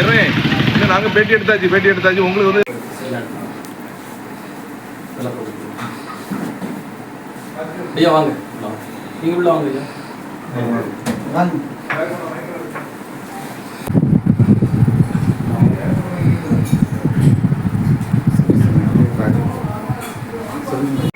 இல்லை நாங்கள் பேட்டி எடுத்தாச்சு பேட்டி எடுத்தாச்சு. உங்களுக்கு வந்து ஐயா வாங்க. நீங்கள் உள்ள வாங்க ஐயா. ஆ சரி சரி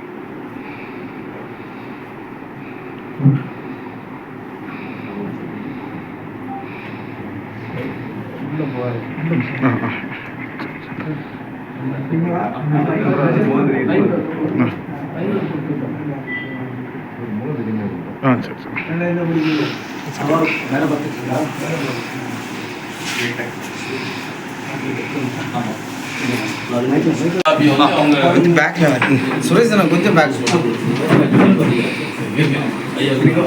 கொஞ்சம் பேக்ல சுரேஷ் அண்ணா கொஞ்சம் பேக்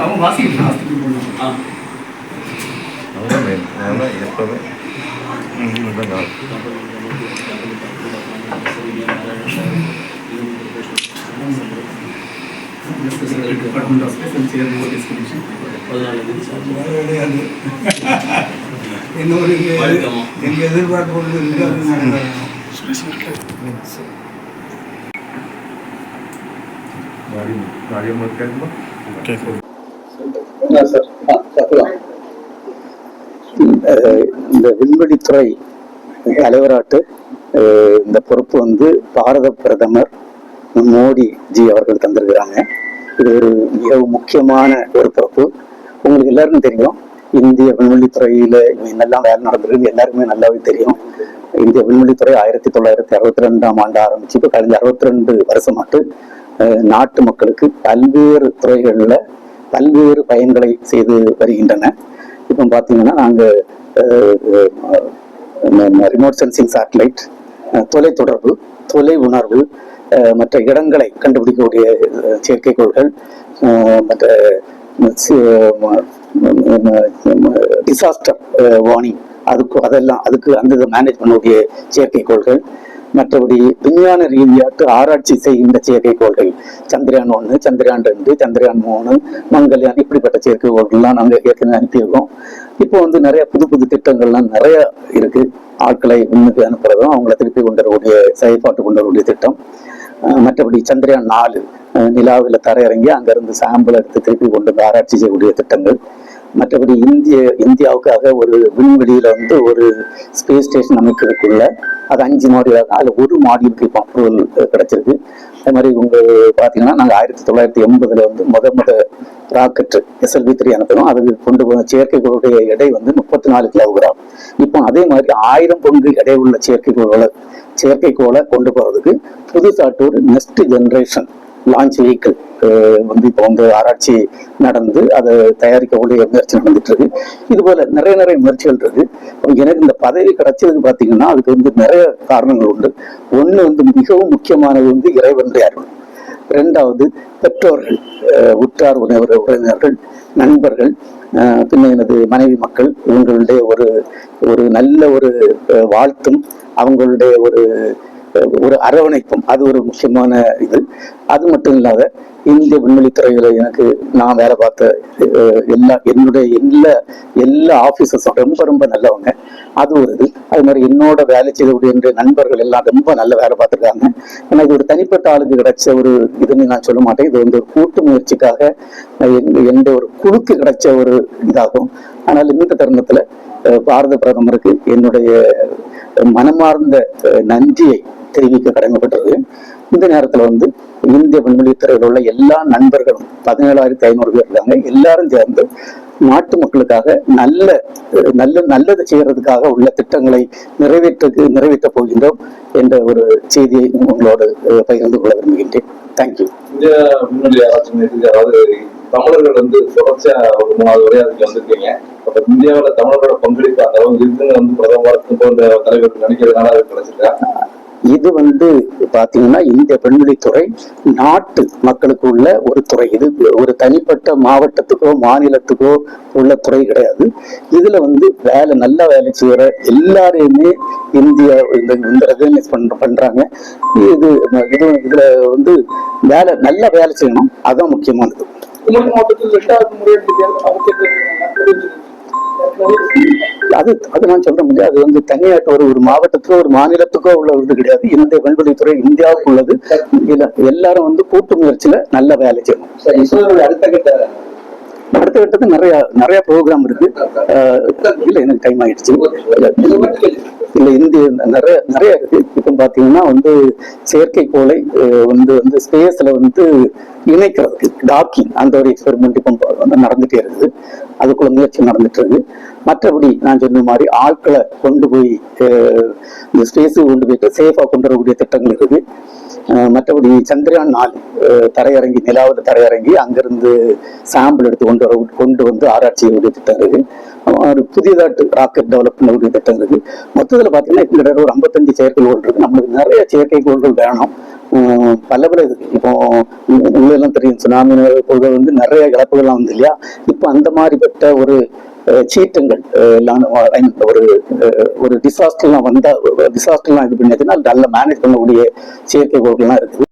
அவங்க வாசிக்கலாம் ஆ அதுதான் department of defence year notice గురించి ఎన్ని ఎదురుబాటు గాడి గాడి మొత్తం సార్ సార్ இந்த விண்வெளித்துறை தலைவராட்டு இந்த பொறுப்பு வந்து பாரத பிரதமர் மோடி ஜி அவர்கள் தந்திருக்கிறாங்க. இது ஒரு மிகவும் முக்கியமான ஒரு பொறுப்பு. உங்களுக்கு எல்லாருக்கும் தெரியும் இந்திய விண்வெளித்துறையில என்னெல்லாம் வேலை நடந்திருக்கு எல்லாருக்குமே நல்லாவே தெரியும். இந்திய விண்வெளித்துறை ஆயிரத்தி தொள்ளாயிரத்தி அறுபத்தி ரெண்டாம் ஆண்டு ஆரம்பிச்சு இப்போ கழிஞ்ச அறுபத்தி ரெண்டு வருஷமாட்டு நாட்டு மக்களுக்கு பல்வேறு துறைகளில் பல்வேறு பயன்களை செய்து வருகின்றன. இப்போ பார்த்தீங்கன்னா நாங்கள் ரிமோட் சென்சிங் சேட்டலைட் தொலைத்தொடர்பு தொலை உணர்வு மற்ற இடங்களை கண்டுபிடிக்கக்கூடிய செயற்கைக்கோள்கள் மற்ற டிசாஸ்டர் வார்னிங் அதுக்கு அதெல்லாம் அதுக்கு அந்த இதை மேனேஜ் பண்ணக்கூடிய செயற்கைக்கோள்கள் மற்றபடி விஞ்ஞான ரீதியாக ஆராய்ச்சி செய்கின்ற செயற்கைக்கோள்கள் சந்திரயான் ஒன்று சந்திரயான் ரெண்டு சந்திரயான் மூணு மங்கள்யான் இப்படிப்பட்ட செயற்கைக்கோள்கள்லாம் நாங்கள் ஏற்கனவே அனுப்பியிருக்கோம். இப்போ வந்து நிறைய புது புது திட்டங்கள்லாம் நிறைய இருக்கு. ஆட்களை முன்னுக்கு அனுப்புறதும் அவங்கள திருப்பி கொண்டு வரக்கூடிய செயல்பாட்டு கொண்டு வரக்கூடிய திட்டம். மற்றபடி சந்திரயான் நாலு நிலாவில் தரையிறங்கி அங்கேருந்து சாம்பிள் எடுத்து திருப்பி கொண்டு வந்து ஆராய்ச்சி செய்யக்கூடிய திட்டங்கள். மற்றபடி இந்திய இந்தியாவுக்காக ஒரு விண்வெளியில வந்து ஒரு ஸ்பேஸ் ஸ்டேஷன் அமைக்கிறதுக்குள்ள அது அஞ்சு மாடியாக அதில் ஒரு மாடியூலுக்கு இப்போ அப்ரூவல் கிடைச்சிருக்கு. அதே மாதிரி உங்க பார்த்தீங்கன்னா நாங்கள் ஆயிரத்தி தொள்ளாயிரத்தி எண்பதுல வந்து முத முத ராக்கெட் எஸ்எல்வி த்ரீ அனுப்பினோம். அதுக்கு கொண்டு போன செயற்கைக்கோளுடைய எடை வந்து முப்பத்தி நாலு கிலோகிராம் இப்போ அதே மாதிரி ஆயிரம் பங்கு எடை உள்ள செயற்கைக்கோளை செயற்கைக்கோளை கொண்டு போறதுக்கு புதுசாட்டு ஒரு நெக்ஸ்ட் ஜென்ரேஷன் லான்ச் வெஹிக்கிள் வந்து இப்போ வந்து ஆராய்ச்சி நடந்து அதை தயாரிக்கக்கூடிய முயற்சி நடந்துட்டு இருக்கு இது போல நிறைய நிறைய முயற்சிகள் இருக்கு. எனக்கு இந்த பதவி கிடைச்சதுக்கு பார்த்தீங்கன்னா அதுக்கு வந்து நிறைய காரணங்கள் உண்டு. ஒன்று வந்து மிகவும் முக்கியமானது வந்து இறைவனுடைய அருள் ரெண்டாவது பெற்றோர்கள் அஹ் உற்றார் உணவர் உறவினர்கள் நண்பர்கள் பின்ன எனது மனைவி மக்கள் இவங்களுடைய ஒரு ஒரு நல்ல ஒரு வாழ்த்தும் அவங்களுடைய ஒரு ஒரு அரவணைப்பும் அது ஒரு முக்கியமான இது. அது மட்டும் இல்லாத இந்திய விண்வெளித்துறையில எனக்கு நான் வேலை பார்த்த எல்லா என்னுடைய எல்லா எல்லா ஆபீசர்ஸும் ரொம்ப ரொம்ப நல்லவங்க. அது ஒரு இது. அது மாதிரி என்னோட வேலை செய்யக்கூடிய என்னுடைய நண்பர்கள் எல்லாம் ரொம்ப நல்ல வேலை பார்த்துருக்காங்க. ஏன்னா இது ஒரு தனிப்பட்ட ஆளுக்கு கிடைச்ச ஒரு இதுன்னு நான் சொல்ல மாட்டேன். இது வந்து ஒரு கூட்டு முயற்சிக்காக எந்த ஒரு குழுக்கு கிடைச்ச ஒரு இதாகும். ஆனால் இந்த தருணத்துல பாரத பிரதமருக்கு என்னுடைய மனமார்ந்த நன்றியை தெரிவிக்க கடமைப்பட்டது. இந்த நேரத்துல வந்து இந்திய விண்வெளித்துறையில் உள்ள எல்லா நண்பர்களும் பதினேழாயிரத்தி ஐநூறு பேர் இருக்காங்க. எல்லாரும் சேர்ந்து நாட்டு மக்களுக்காக நல்ல நல்ல நல்லது செய்யறதுக்காக உள்ள திட்டங்களை நிறைவேற்றுக்கு நிறைவேற்ற போகின்றோம் என்ற ஒரு செய்தியை உங்களோடு பகிர்ந்து கொள்ள விரும்புகின்றேன். தேங்க்யூ இந்திய முன்னாடி ஆராய்ச்சி அதாவது தமிழர்கள் வந்து தொடர்ச்சியா ஒரு மூணாவது வரையா அதுக்கு வந்திருக்கீங்க. அப்ப இந்தியாவுல தமிழர்களோட பங்களிப்பு அந்த அளவுக்கு இருக்குன்னு வந்து பிரதமர் போன்ற தலைவர்கள் நினைக்கிறதுனால அது கிடைச்சிருக்கா? இது வந்து பாத்தீங்கன்னா இந்த பெண்வெளித்துறை நாட்டு மக்களுக்கு உள்ள ஒரு துறை. இது ஒரு தனிப்பட்ட மாவட்டத்துக்கோ மாநிலத்துக்கோ உள்ள துறை கிடையாது. இதுல வந்து வேலை நல்ல வேலை செய்யற எல்லாரையுமே இந்தியா இந்த இந்த ரெகனைஸ் பண்ற பண்றாங்க. இது இது இதுல வந்து வேலை நல்ல வேலை செய்யணும். அதான் முக்கியமானது. மாவட்டத்தில் எட்டாவது முறை அது அது நான் சொல்ல முடியாது அது வந்து தனியாட்ட ஒரு ஒரு மாவட்டத்துக்கோ ஒரு மாநிலத்துக்கோ உள்ள இது கிடையாது. இந்த விண்வெளித்துறை இந்தியாவுக்கு உள்ளது. எல்லாரும் வந்து கூட்டு முயற்சியில நல்ல வேலை செய்யணும். அடுத்த கட்ட அடுத்த கட்டத்துக்கு நிறைய நிறைய ப்ரோக்ராம் இருக்கு. இல்ல எனக்கு டைம் ஆயிடுச்சு. இல்ல இந்திய நிறைய நிறைய இருக்கு இப்போ பாத்தீங்கன்னா வந்து செயற்கைக்கோளை கோளை வந்து வந்து ஸ்பேஸ்ல வந்து இணைக்கிறதுக்கு டாக்கிங் அந்த ஒரு எக்ஸ்பெரிமெண்ட் இப்போ வந்து நடந்துட்டே இருக்குது. அதுக்குள்ள முயற்சி நடந்துட்டு இருக்கு. மற்றபடி நான் சொன்ன மாதிரி ஆட்களை கொண்டு போய் இந்த ஸ்பேஸுக்கு கொண்டு போயிட்டு சேஃபா கொண்டு வரக்கூடிய திட்டங்கள் இருக்கு மற்றபடி சந்திரயான் நாலு தரையிறங்கி நிலாவில் தரையிறங்கி அங்கிருந்து சாம்பிள் எடுத்து கொண்டு வர கொண்டு வந்து ஆராய்ச்சி செய்யக்கூடிய திட்டம் இருக்கு ஒரு புதியதாட்டு ராக்கெட் டெவலப் ஒரு திட்டம் இருக்கு. மொத்தத்தில் பார்த்தீங்கன்னா கிட்டத்தட்ட ஒரு ஐம்பத்தஞ்சு செயற்கைக்கோள் இருக்கு. நம்மளுக்கு நிறைய செயற்கைக்கோள்கள் வேணும். பல பல இது. இப்போ உங்களெல்லாம் தெரியும் சுனாமி பொருள்கள் வந்து நிறைய இழப்புகள்லாம் வந்து இல்லையா? இப்போ அந்த மாதிரிப்பட்ட ஒரு சீற்றங்கள் எல்லாம் ஒரு ஒரு டிசாஸ்டர்லாம் வந்தால் டிசாஸ்டர்லாம் இது பண்ணியாச்சுன்னா நல்ல மேனேஜ் பண்ணக்கூடிய செயற்கைக்கோள்கள்லாம் இருக்குது